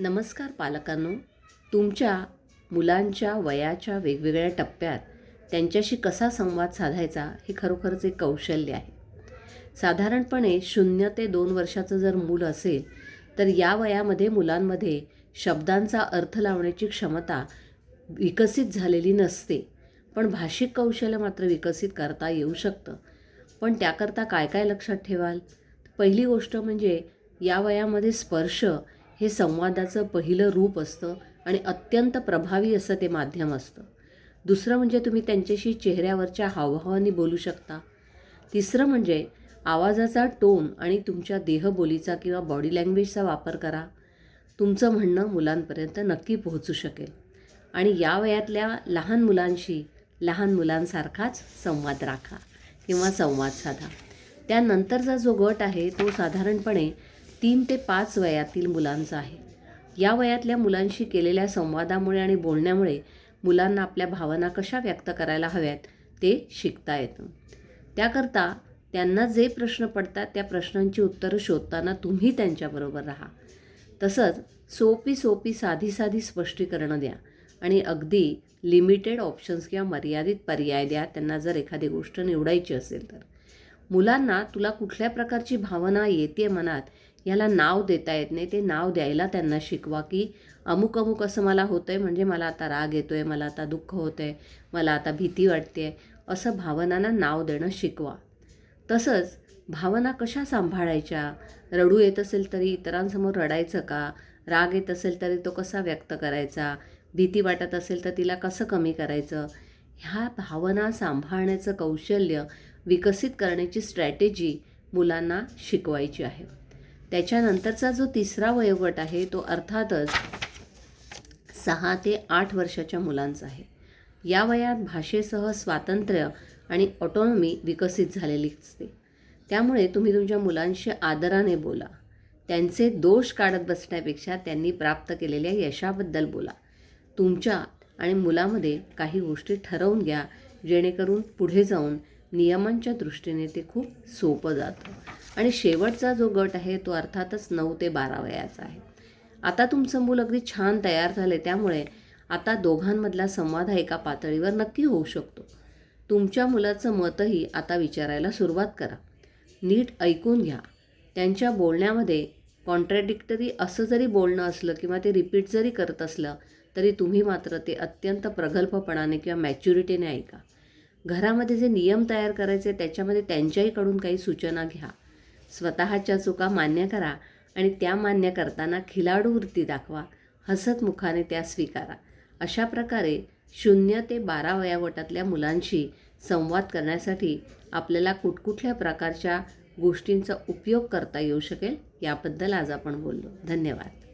नमस्कार पालकांनो. तुमच्या मुलांच्या वयाच्या वेगवेगळ्या टप्प्यात त्यांच्याशी कसा संवाद साधायचा हे खरोखरच एक कौशल्य आहे. साधारणपणे शून्य ते दोन वर्षाचं जर मूल असेल तर या वयामध्ये मुलांमध्ये शब्दांचा अर्थ लावण्याची क्षमता विकसित झालेली नसते. पण भाषिक कौशल्य मात्र विकसित करता येऊ शकतं. पण त्याकरता काय काय लक्षात ठेवाल? पहिली गोष्ट म्हणजे या वयामध्ये स्पर्श हे संवादाचं पहिलं रूप असतं आणि अत्यंत प्रभावी असं ते माध्यम असतं. दुसरं म्हणजे तुम्ही त्यांच्याशी चेहऱ्यावरच्या हावभावांनी बोलू शकता. तिसरं म्हणजे आवाजाचा टोन आणि तुमच्या देहबोलीचा किंवा बॉडी लँग्वेजचा वापर करा. तुमचं म्हणणं मुलांपर्यंत नक्की पोहोचू शकेल. आणि या वयातल्या लहान मुलांशी लहान मुलांसारखाच संवाद राखा किंवा संवाद साधा. त्यानंतरचा जो गट आहे तो साधारणपणे तीन ते पाच वयातील मुलांचा आहे. या वयातल्या मुलांशी केलेल्या संवादामुळे आणि बोलण्यामुळे मुलांना आपल्या भावना कशा व्यक्त करायला हव्यात ते शिकता येतं. त्याकरता त्यांना जे प्रश्न पडतात त्या प्रश्नांची उत्तरं शोधताना तुम्ही त्यांच्याबरोबर राहा. तसंच सोपी सोपी साधी साधी स्पष्टीकरणं द्या आणि अगदी लिमिटेड ऑप्शन्स किंवा मर्यादित पर्याय द्या. त्यांना जर एखादी गोष्ट निवडायची असेल तर. मुलांना तुला कुठल्या प्रकारची भावना येते मनात ह्याला नाव देता येत नाही. ते नाव द्यायला त्यांना शिकवा की अमुक अमुक असं मला होतं आहे म्हणजे मला आता राग येतो आहे मला आता दुःख होतं आहे मला आता भीती वाटते आहे असं भावनांना नाव देणं शिकवा. तसंच भावना कशा सांभाळायच्या? रडू येत असेल तरी इतरांसमोर रडायचं का? राग येत असेल तरी तो कसा व्यक्त करायचा? भीती वाटत असेल तर तिला कसं कमी करायचं? ह्या भावना सांभाळण्याचं कौशल्य विकसित करण्याची स्ट्रॅटेजी मुलांना शिकवायची आहे. त्याच्यानंतरचा जो तिसरा वयोगट आहे तो अर्थातच सहा ते आठ वर्षाच्या मुलांचा आहे. या वयात भाषेसह स्वातंत्र्य आणि ऑटोनॉमी विकसित झालेली असते. त्यामुळे तुम्ही तुमच्या मुलांशी आदराने बोला. त्यांचे दोष काढत बसण्यापेक्षा त्यांनी प्राप्त केलेल्या यशाबद्दल बोला. तुमच्या आणि मुलामध्ये काही गोष्टी ठरवून घ्या जेणेकरून पुढे जाऊन नियमांच्या दृष्टीने ते खूप सोपं जातं. आणि शेवटचा जो गट आहे तो अर्थातच नऊ ते बारा वयाचा आहे. आता तुमचं मूल अगदी छान तयार झाले त्यामुळे आता दोघांमधला संवाद हा एका पातळीवर नक्की होऊ शकतो. तुमच्या मुलाचं मतही आता विचारायला सुरुवात करा. नीट ऐकून घ्या. त्यांच्या बोलण्यामध्ये कॉन्ट्रॅडिक्टरी असं जरी बोलणं असलं किंवा ते रिपीट जरी करत असलं तरी तुम्ही मात्र ते अत्यंत प्रगल्भपणाने किंवा मॅच्युरिटीने ऐका. घरामध्ये जे नियम तयार करायचे त्याच्यामध्ये त्यांच्याहीकडून काही सूचना घ्या. स्वतःच्या चुका मान्य करा आणि त्या मान्य करताना खिलाडू वृत्ती दाखवा हसतमुखाने त्या स्वीकारा. अशा प्रकारे शून्य ते बारा वयावटातल्या मुलांशी संवाद करण्यासाठी आपल्याला कुठकुठल्या प्रकारच्या गोष्टींचा उपयोग करता येऊ शकेल याबद्दल आज आपण बोललो. धन्यवाद.